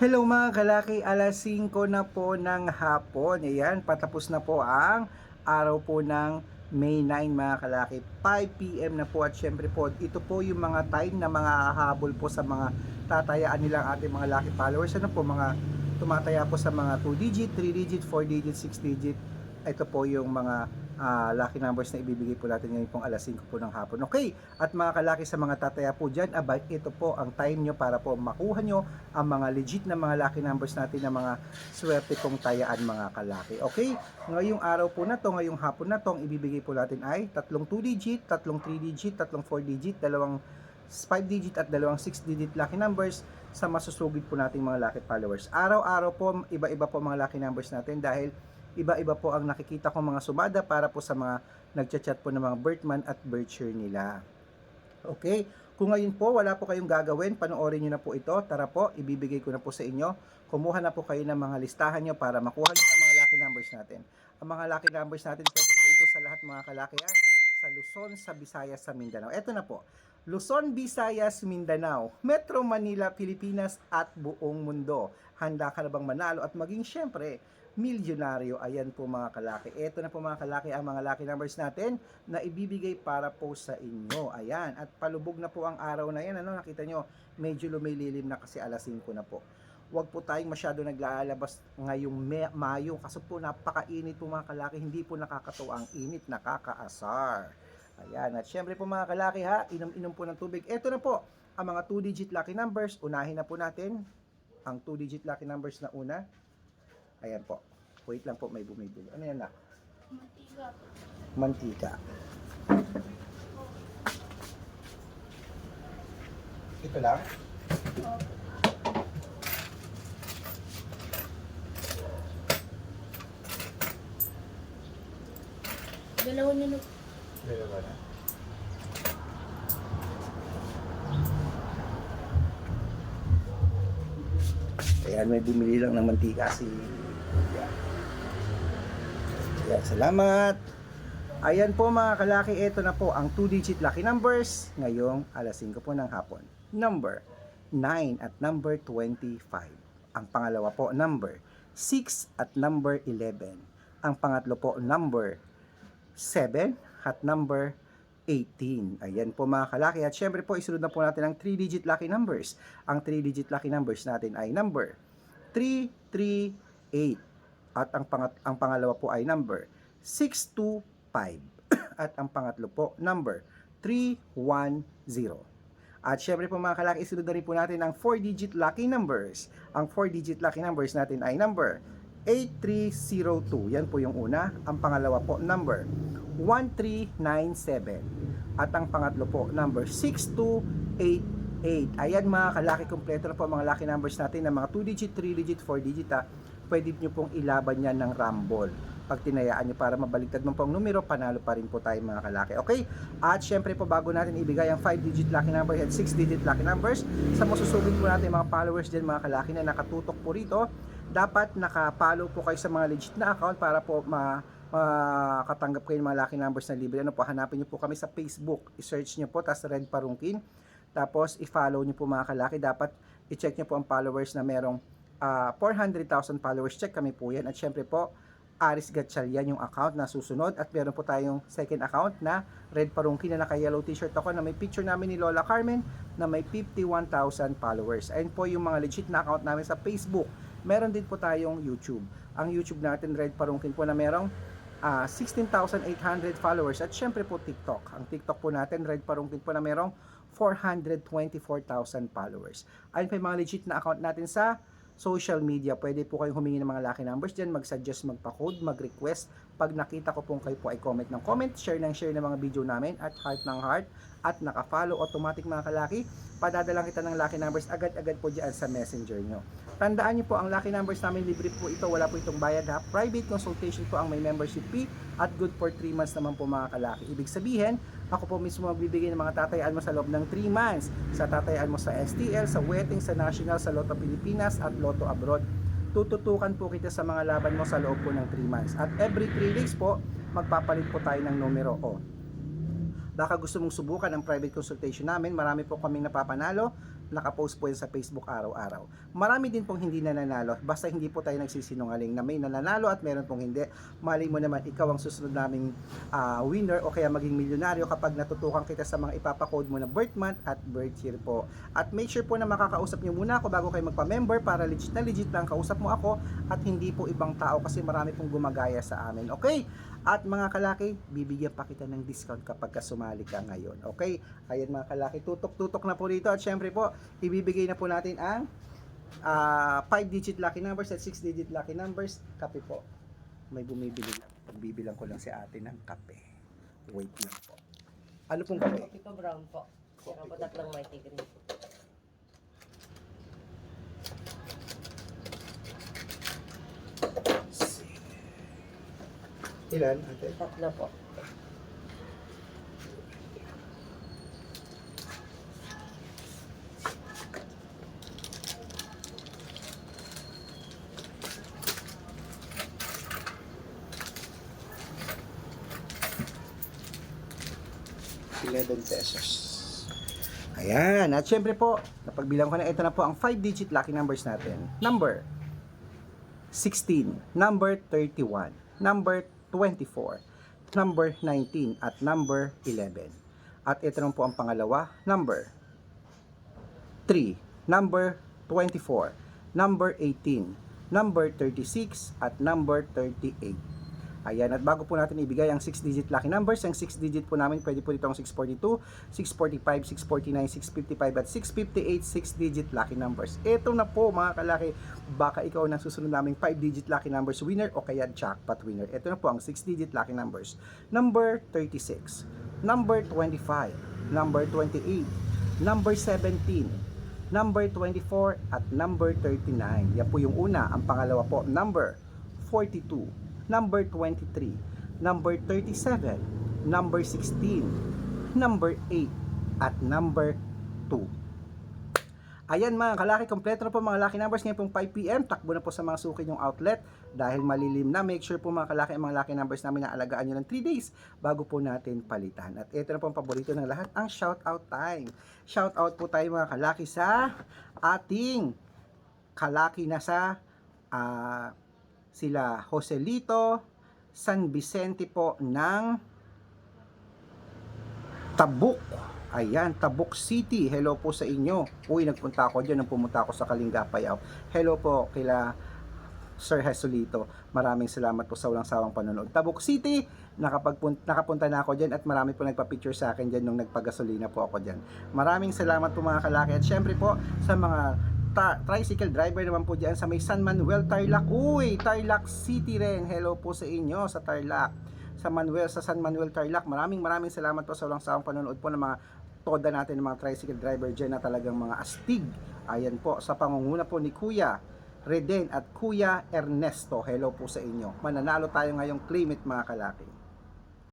Hello mga kalaki, alas 5 na po ng hapon. Ayan, patapos na po ang araw po ng May 9 mga kalaki. 5pm na po at syempre po, ito po yung mga time na mga habol po sa mga tatayaan nilang ating mga lucky followers. Ano po, mga tumataya po sa mga 2 digit, 3 digit, 4 digit, 6 digit. Ito po yung mga ah, lucky numbers na ibibigay po natin ngayon pong alas 5 po ng hapon. Okay, at mga kalaki sa mga tataya po dyan, abay, ito po ang time nyo para po makuha nyo ang mga legit na mga lucky numbers natin na mga swerte kong tayaan mga kalaki. Okay, ngayong araw po na to, ngayong hapon na to, ang ibibigay po natin ay tatlong 2 digit, tatlong 3 digit, tatlong 4 digit, dalawang 5 digit at dalawang 6 digit lucky numbers sa masusugid po nating mga lucky followers. Araw-araw po, iba-iba po mga lucky numbers natin dahil iba-iba po ang nakikita kong mga sumada para po sa mga nagchat-chat po ng mga birthman at birthyear nila. Okay? Kung ngayon po wala po kayong gagawin, panoorin nyo na po ito. Tara po, ibibigay ko na po sa inyo. Kumuha na po kayo ng mga listahan nyo para makuha nyo ang mga lucky numbers natin. Ang mga lucky numbers natin, pwede po ito sa lahat mga kalaki ha? sa Luzon, sa Visayas, sa Mindanao. Ito na po. Luzon, Visayas, Mindanao, Metro Manila, Pilipinas at buong mundo. Handa ka na bang manalo at maging syempre milyonaryo. Ayan po mga kalaki. Ito na po mga kalaki ang mga lucky numbers natin na ibibigay para po sa inyo. Ayan. At palubog na po ang araw na yan. Ano, nakita nyo, medyo lumililim na kasi alas 5 na po. Huwag po tayong masyado naglalabas ngayong May- Mayo kasi po napakainit po mga kalaki. Hindi po nakakatuwa ang init, nakakaasar. Ayan. At syempre po mga kalaki ha, inom-inom po ng tubig. Ito na po ang mga 2-digit lucky numbers. Unahin na po natin ang 2-digit lucky numbers na una. Ayan po. Wait lang po, may bumibili. Ano yan na? Mantika. Mantika. Ito lang? Dalawa na lang. Dalawa na. Ayan, may bumili lang ng mantika si... Ayan. Salamat! Ayan po mga kalaki, ito na po ang 2-digit lucky numbers ngayong alas 5 po ng hapon. Number 9 at number 25. Ang pangalawa po, number 6 at number 11. Ang pangatlo po, number 7 at number 18. Ayan po mga kalaki. At syempre po, isunod na po natin ang 3-digit lucky numbers. Ang 3-digit lucky numbers natin ay number 338. At ang, pangat ang pangalawa po ay number 625. At ang pangatlo po, number 310. At syempre po mga kalaki, isunod na rin po natin ang 4-digit lucky numbers. Ang 4-digit lucky numbers natin ay number 8302. Yan po yung una. Ang pangalawa po, number 1397. At ang pangatlo po, number 6288. Ayan mga kalaki, kompleto na po mga lucky numbers natin ng mga 2-digit, 3-digit, 4-digit ha. Pwede nyo pong ilaban yan ng rumble. Pag tinayaan nyo para mabaliktad mo pong numero, panalo pa rin po tayo mga kalaki. Okay? At syempre po bago natin ibigay ang 5-digit lucky numbers at 6-digit lucky numbers, sa masusugid po natin mga followers dyan mga kalaki na nakatutok po rito, dapat naka-follow po kayo sa mga legit na account para po ma makatanggap kayo ng mga lucky numbers na libre. Ano po, hanapin nyo po kami sa Facebook. I-search nyo po, tas Red Parungkin. Tapos, i-follow nyo po mga kalaki. Dapat, i-check nyo po ang followers na merong ah, 400,000 followers. Check kami po yan. At syempre po, Aris Gatchalian yung account na susunod. At meron po tayong second account na Red Parungkin na naka-yellow t-shirt ako na may picture namin ni Lola Carmen na may 51,000 followers. Ayun po yung mga legit na account namin sa Facebook. Meron din po tayong YouTube. Ang YouTube natin, Red Parungkin po na merong ah, 16,800 followers at syempre po TikTok. Ang TikTok po natin, Red Parungkin po na merong 424,000 followers. Ayun po yung mga legit na account natin sa social media. Pwede po kayong humingi ng mga lucky numbers dyan, mag-suggest, magpa-code, mag-request. Pag nakita ko pong kayo po ay comment ng comment, share ng share ng mga video namin at heart ng heart at naka-follow automatic mga kalaki, padadalang kita ng lucky numbers agad-agad po dyan sa messenger nyo. Tandaan nyo po, ang lucky numbers namin libre po ito, wala po itong bayad ha. Private consultation po ang may membership fee at good for 3 months naman po mga kalaki. Ibig sabihin, ako po mismo magbibigay ng mga tatayaan mo sa loob ng 3 months. Sa tatayaan mo sa STL, sa wedding, sa national, sa Lotto Pilipinas at Lotto Abroad. Tututukan po kita sa mga laban mo sa loob po ng 3 months. At every 3 days po, magpapalit po tayo ng numero o. Baka gusto mong subukan ang private consultation namin, marami po kaming napapanalo nakapost po yan sa Facebook araw-araw. Marami din pong hindi nananalo, basta hindi po tayo nagsisinungaling na may nananalo at meron pong hindi. Mali mo naman, ikaw ang susunod naming ah, winner o kaya maging milyonaryo kapag natutukan kita sa mga ipapakode mo na birth month at birth year po. At make sure po na makakausap niyo muna ako bago kayo magpa-member para legit na legit lang kausap mo ako at hindi po ibang tao kasi marami pong gumagaya sa amin. Okay? At mga kalaki, bibigyan pa kita ng discount kapag ka sumali ka ngayon. Okay? Ayan mga kalaki, tutok-tutok na po dito. At syempre po, ibibigay na po natin ang 5-digit lucky numbers at 6-digit lucky numbers. Kape po. May bumibili lang. Pagbibilang ko lang si ate ng kape. Wait lang po. Ano pong kape? Coffee ko brown po. Saka po tatlong mighty green. Ilan, ate? Tatlo po. $11 pesos. Ayan. At syempre po, napagbilang ko na ito na po ang 5-digit lucky numbers natin. Number 16, number 31, number 24, number 19, at number 11. At ito naman po ang pangalawa, number 3, number 24, number 18, number 36, at number 38. Ayan, at bago po natin ibigay ang 6-digit lucky numbers, ang 6-digit po namin, pwede po dito ang 642, 645, 649, 655, at 658 6-digit lucky numbers. Ito na po mga kalaki, baka ikaw ang susunod naming 5-digit lucky numbers winner o kaya jackpot winner. Ito na po ang 6-digit lucky numbers. Number 36, number 25, number 28, number 17, number 24, at number 39. Yan po yung una. Ang pangalawa po, number 42, number 23, number 37, number 16, number 8, at number 2. Ayan mga kalaki, kompleto na po mga lucky numbers ngayon pong 5pm. Takbo na po sa mga suki yung outlet dahil malilim na. Make sure po mga kalaki mga lucky numbers namin na alagaan nyo ng 3 days bago po natin palitan. At ito na po ang paborito ng lahat, ang shout out time. Shout out po tayo mga kalaki sa ating kalaki na sa ah, sila Joselito San Vicente po ng Tabuk. Ayan, Tabuk City. Hello po sa inyo. Uy, nagpunta ako dyan nung pumunta ako sa Kalingapayaw. Hello po kila Sir Jesulito. Maraming salamat po sa walang sawang panonood. Tabuk City, nakapagpun- nakapunta na ako dyan at marami po nagpa-picture sa akin dyan nung nagpagasolina po ako dyan. Maraming salamat po mga kalaki at syempre po sa mga tricycle driver naman po dyan sa may San Manuel, Tarlac. Uy, Tarlac City rin. Hello po sa inyo sa Tarlac. Sa Manuel, sa San Manuel, Tarlac. Maraming maraming salamat po sa walang sawang panonood po ng mga toda natin ng mga tricycle driver dyan na talagang mga astig. Ayan po, sa pangunguna po ni Kuya Reden at Kuya Ernesto. Hello po sa inyo. Mananalo tayo ngayong claim it mga kalaki.